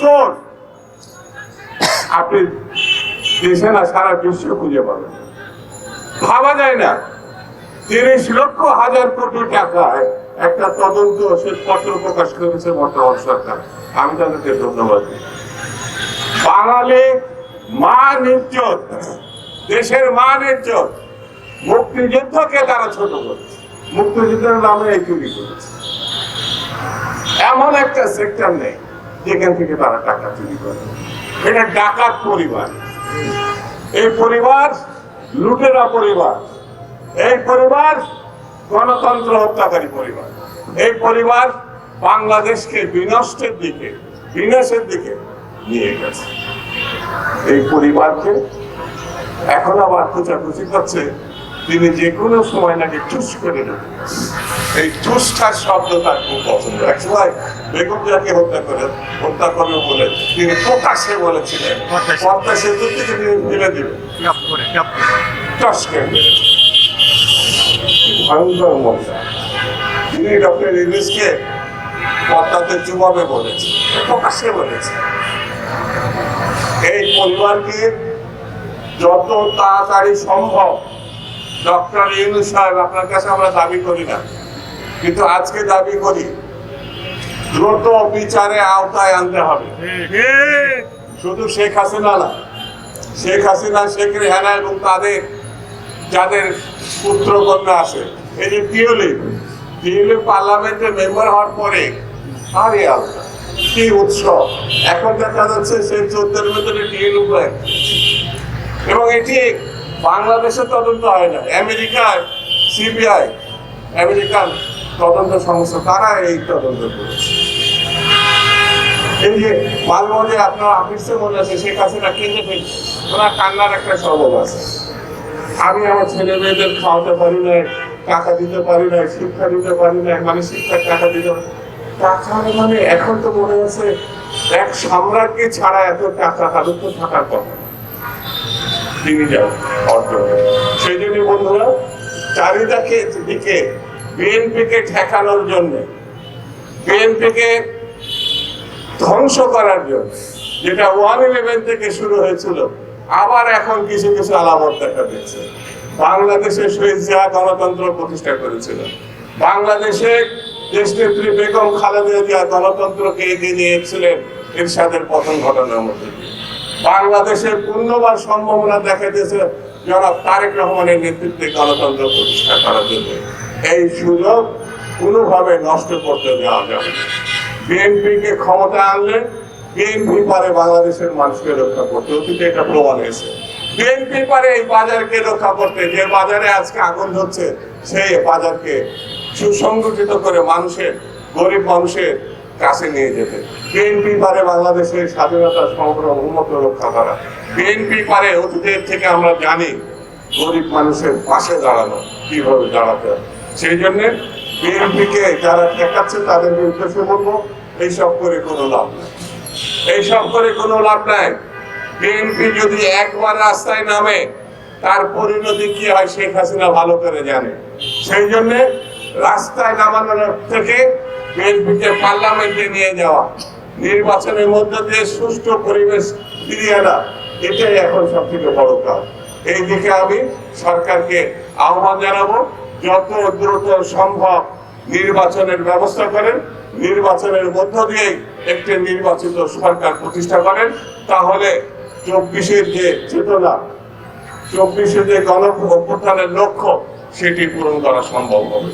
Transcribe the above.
চোর। আপনি দেশে না, সারা বিশ্ব খুঁজে পাবেন। ভাবা যায় না, তিরিশ লক্ষ হাজার কোটি টাকায় একটা তদন্ত শ্বেতপত্র প্রকাশ করেছে বর্তমান সরকার। আমি তাদেরকে ধন্যবাদ বাঙালি মান ইজ্জত, দেশের মান ইজ্জত, মুক্তিযুদ্ধকে তারা ছোট করেছে। মুক্তিযুদ্ধের নামে এই চুরি করেছে। এমন একটা সেক্টর নেই। যেখান থেকে তারা টাকা চুরি করে। এটা ডাকাত পরিবার। এই পরিবার লুটেরা পরিবার। এই পরিবার গণতন্ত্র হত্যাকারী পরিবার। এই পরিবার বাংলাদেশকে বিনষ্টের দিকে, বিনাশের দিকে নিয়ে গেছে। এই পরিবারকে এখন আবার খোঁচাখুচি করছে। তিনি যে কোনো সময় নাকি ঠুস করে দেবেন এই ঠুসটার শব্দ তার খুব পছন্দ। একসময় বেগম জিয়াকে হত্যা করে হত্যা করবে বলে তিনি প্রকাশ্যে বলেছিলেন। পদ্মা সেতু থেকে করে টপ ভয়ঙ্কর মহিলা তিনি ডক্টর ইংলিশকে পদ্মাতে চুমাবে বলেছে প্রকাশ্যে বলেছে। এই পরিবারকে যত তাড়াতাড়ি সম্ভব ডক্টর ইউনুস সাহেব আপনার কাছে আমরা দাবি করি না। কিন্তু আজকে দাবি করি, দ্রুত বিচারে আওতায় আনতে হবে। শুধু শেখ হাসিনা না, শেখ হাসিনা, শেখ রেহানা এবং তাদের যাদের পুত্র কন্যা আছে, এই যে টিউলিপ টিউলিপ পার্লামেন্টে মেম্বার হওয়ার পরে আরে আল্লাহ কি উৎসব? এখন দেখা যাচ্ছে সেই চোদ্দের ভিতরে টিউলিপ হয় এবং এটি বাংলাদেশে তদন্ত হয় না আমেরিকার সিবিআই, আমেরিকান তদন্ত সংস্থা তারা এই তদন্ত করেছে এই যে মাঝে আপনার অফিসে মনে আছে শেখ হাসিনা কেঁদে ফেলছে ওনার কান্নার একটা স্বভাব আছে আমি আমার ছেলে মেয়েদের খাওয়াতে পারি না টাকা দিতে পারি না শিক্ষা দিতে পারি না মানে শিক্ষার টাকা দিতে পারি না। টাকা মানে এখন তো মনে হচ্ছে এক সম্রাটকে ছাড়া এত টাকা তাদের তো থাকার কথা। তিনি যান অর্জন সেই জন্য বন্ধুরা, চারিদিকে দিকে বিএনপিকে ঠেকানোর জন্য, বিএনপিকে ধ্বংস করার জন্য, যেটা ওয়ান ইলেভেন থেকে শুরু হয়েছিল, আবার এখন কিছু কিছু আলামত দেখা দিচ্ছে। বাংলাদেশের শহীদ জিয়া গণতন্ত্র প্রতিষ্ঠা করেছিল। বাংলাদেশে দেশনেত্রী বেগম খালেদা জিয়া গণতন্ত্রকে এগিয়ে নিয়েছিলেন এরশাদের পতন ঘটনার মধ্যে। বাংলাদেশের পূর্ণবার সম্ভাবনা দেখা দিয়েছে জনাব তারেক রহমানের নেতৃত্বে গণতন্ত্র প্রতিষ্ঠা করার জন্য। এই সুযোগ কোনোভাবে নষ্ট করতে দেওয়া যাবে। বিএনপিকে ক্ষমতা আনলে বিএনপি পারে বাংলাদেশের মানুষকে রক্ষা করতে। অতীতে এটা প্রমাণ হয়েছে। বিএনপি পারে এই বাজারকে রক্ষা করতে। যে বাজারে আজকে আগুন ধরছে, সেই বাজারকে সুসংগঠিত করে মানুষের, গরিব মানুষের কাছে নিয়ে যেতে। বিএনপি পারে বাংলাদেশের স্বাধীনতা সংগ্রাম উন্নত রক্ষা করা। বিএনপি পারে অতীতের থেকে আমরা জানি গরিব মানুষের পাশে দাঁড়ানো, কীভাবে দাঁড়াতে সেই জন্য বিএনপিকে যারা ঠেকাচ্ছে তাদের উদ্দেশ্যে বলব এইসব করে কোনো লাভ নেই। এইসব করে কোনো লাভ নাই। বিএনপি যদি একবার রাস্তায় নামে, তার পরিণতি কি হয় শেখ হাসিনা ভালো করে জানে। সেই জন্য রাস্তায় নামানোর থেকে বিএনপিকে পার্লামেন্টে নিয়ে যাওয়া, নির্বাচনের মধ্যে দিয়ে সুষ্ঠু পরিবেশ ফিরিয়ে আনা, এটাই এখন সব থেকে বড় কাজ। এই দিকে আমি সরকারকে আহ্বান জানাব যত দ্রুত সম্ভব নির্বাচনের ব্যবস্থা করেন, নির্বাচনের মধ্য দিয়ে একটি নির্বাচিত সরকার প্রতিষ্ঠা করেন, তাহলে চব্বিশের যে চেতনা, চব্বিশে যে গণ অভ্যুত্থানের লক্ষ্য, সেটি পূরণ করা সম্ভব হবে।